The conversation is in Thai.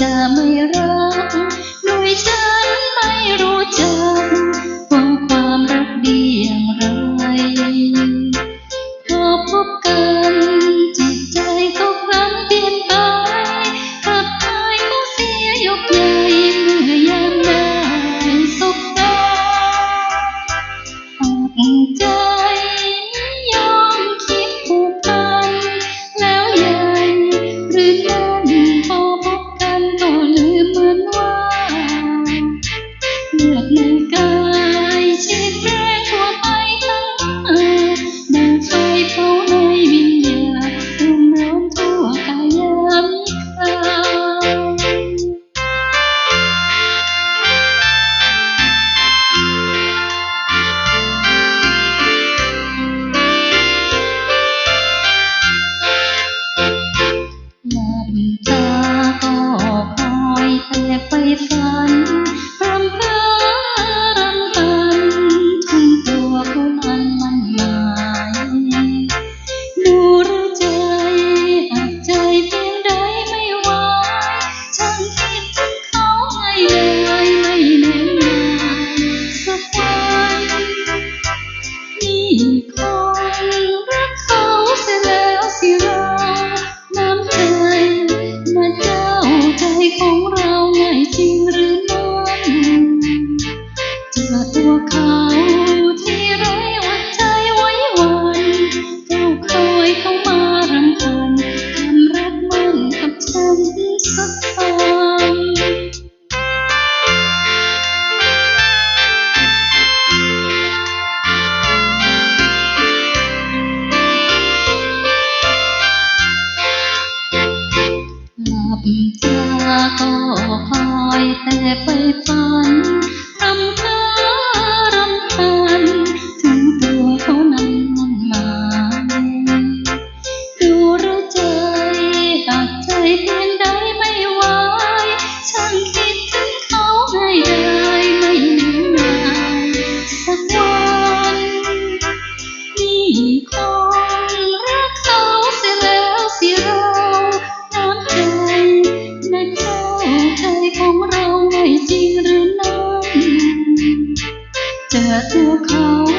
จะไม่รัก time. ไปแต่ไปฝันรำคาญรำคาญถึงตัวเขานั้นนั้นหมายดูรู้ใจหากใจเพียงใดไม่ไหวฉันคิดถึงเขาให้ได้ไม่นานสักวันนี่คน 这渡口